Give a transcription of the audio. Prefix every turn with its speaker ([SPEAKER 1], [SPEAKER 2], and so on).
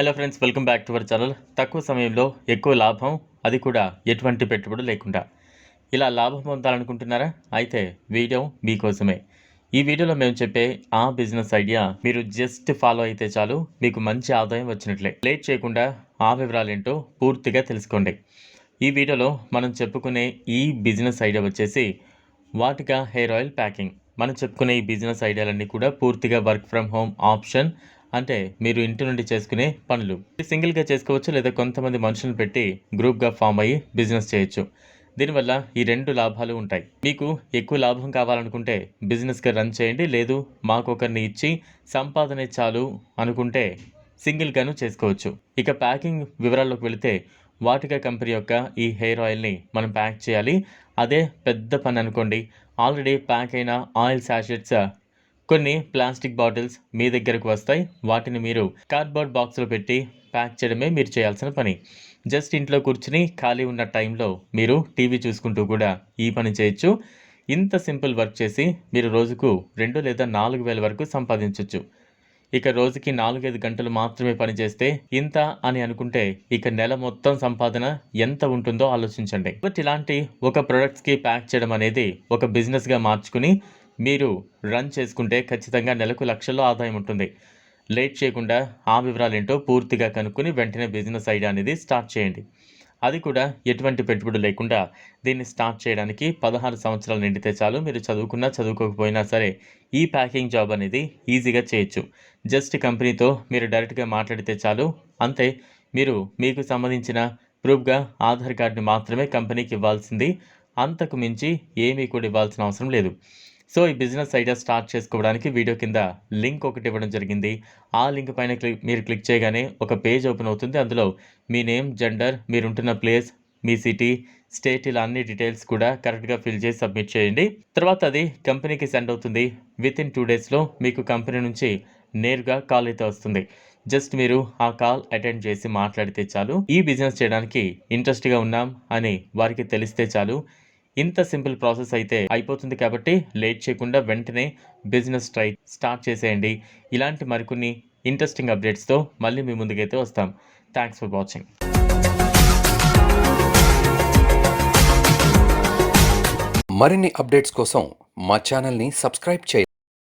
[SPEAKER 1] Hello friends welcome back to our channel తక్కువ సమయంలో ఎక్కువ లాభం అది కూడా ఎటువంటి పెట్టుబడి లేకుండా. ఇలా లాభం పొందాలనుకుంటున్నారా? అయితే వీడియో మీకోసమే. ఈ వీడియోలో మేము చెప్పే ఆ బిజినెస్ ఐడియా మీరు జస్ట్ ఫాలో అయితే చాలు మీకు మంచి ఆదాయం వచ్చినట్లే. లేట్ చేయకుండా ఆ వివరాలు ఏంటో పూర్తిగా తెలుసుకోండి. ఈ వీడియోలో మనం చెప్పుకునే ఈ బిజినెస్ ఐడియా వచ్చేసి వాటికా హెయిర్ ఆయిల్ ప్యాకింగ్. మనం చెప్పుకునే ఈ బిజినెస్ ఐడియాలన్నీ కూడా పూర్తిగా వర్క్ ఫ్రమ్ హోమ్ ఆప్షన్ అంటే మీరు ఇంటి నుండి చేసుకునే పనులు. సింగిల్గా చేసుకోవచ్చు లేదా కొంతమంది మనుషులను పెట్టి గ్రూప్గా ఫామ్ అయ్యి బిజినెస్ చేయొచ్చు. దీనివల్ల ఈ రెండు లాభాలు ఉంటాయి. మీకు ఎక్కువ లాభం కావాలనుకుంటే బిజినెస్గా రన్ చేయండి. లేదు మాకు ఒకరిని ఇచ్చి సంపాదనే చాలు అనుకుంటే సింగిల్గాను చేసుకోవచ్చు. ఇక ప్యాకింగ్ వివరాల్లోకి వెళితే వాటికా కంపెనీ యొక్క ఈ హెయిర్ ఆయిల్ని మనం ప్యాక్ చేయాలి. అదే పెద్ద పని అనుకోండి. ఆల్రెడీ ప్యాక్ అయిన ఆయిల్ శాషెట్స్ కొన్ని ప్లాస్టిక్ బాటిల్స్ మీ దగ్గరకు వస్తాయి. వాటిని మీరు కార్డ్బోర్డ్ బాక్స్లో పెట్టి ప్యాక్ చేయడమే మీరు చేయాల్సిన పని. జస్ట్ ఇంట్లో కూర్చుని ఖాళీ ఉన్న టైంలో మీరు టీవీ చూసుకుంటూ కూడా ఈ పని చేయొచ్చు. ఇంత సింపుల్ వర్క్ చేసి మీరు రోజుకు రెండు లేదా నాలుగు వేల వరకు సంపాదించవచ్చు ఇక రోజుకి నాలుగైదు గంటలు మాత్రమే పనిచేస్తే ఇంత అని అనుకుంటే ఇక నెల మొత్తం సంపాదన ఎంత ఉంటుందో ఆలోచించండి. బట్ ఇలాంటి ఒక ప్రొడక్ట్స్కి ప్యాక్ చేయడం అనేది ఒక బిజినెస్గా మార్చుకుని మీరు రన్ చేసుకుంటే ఖచ్చితంగా నెలకు లక్షల్లో ఆదాయం ఉంటుంది. లేట్ చేయకుండా ఆ వివరాలు ఏంటో పూర్తిగా కనుక్కొని వెంటనే బిజినెస్ ఐడియా అనేది స్టార్ట్ చేయండి. అది కూడా ఎటువంటి పెట్టుబడి లేకుండా దీన్ని స్టార్ట్ చేయడానికి పదహారు సంవత్సరాలు నిండితే చాలు. మీరు చదువుకున్నా చదువుకోకపోయినా సరే ఈ ప్యాకింగ్ జాబ్ అనేది ఈజీగా చేయొచ్చు. జస్ట్ కంపెనీతో మీరు డైరెక్ట్గా మాట్లాడితే చాలు. అంతే మీరు మీకు సంబంధించిన ప్రూఫ్గా ఆధార్ కార్డుని మాత్రమే కంపెనీకి ఇవ్వాల్సింది. అంతకు మించి ఏమీ కూడా ఇవ్వాల్సిన అవసరం లేదు. సో ఈ బిజినెస్ ఐడియా స్టార్ట్ చేసుకోవడానికి వీడియో కింద లింక్ ఒకటి ఇవ్వడం జరిగింది. ఆ లింక్ పైన క్లిక్ మీరు క్లిక్ చేయగానే ఒక పేజ్ ఓపెన్ అవుతుంది. అందులో మీ నేమ్ జెండర్ మీరుంటున్న ప్లేస్ మీ సిటీ స్టేట్ ఇలా అన్ని డీటెయిల్స్ కూడా కరెక్ట్గా ఫిల్ చేసి సబ్మిట్ చేయండి. తర్వాత అది కంపెనీకి సెండ్ అవుతుంది. విత్ ఇన్ టూ డేస్లో మీకు కంపెనీ నుంచి నేరుగా కాల్ అయితే వస్తుంది. జస్ట్ మీరు ఆ కాల్ అటెండ్ చేసి మాట్లాడితే చాలు. ఈ బిజినెస్ చేయడానికి ఇంట్రెస్ట్గా ఉన్నాం అని వారికి తెలిస్తే చాలు. ఇంత సింపుల్ ప్రాసెస్ అయితే అయిపోతుంది కాబట్టి లేట్ చేయకుండా వెంటనే బిజినెస్ ట్రై స్టార్ట్ చేసేయండి. ఇలాంటి మరికొన్ని ఇంట్రెస్టింగ్ అప్డేట్స్తో మళ్ళీ మీ ముందుకైతే వస్తాం. థ్యాంక్స్ ఫర్ వాచింగ్
[SPEAKER 2] మరిన్ని అప్డేట్స్ కోసం మా ఛానల్ని సబ్స్క్రైబ్ చేయండి.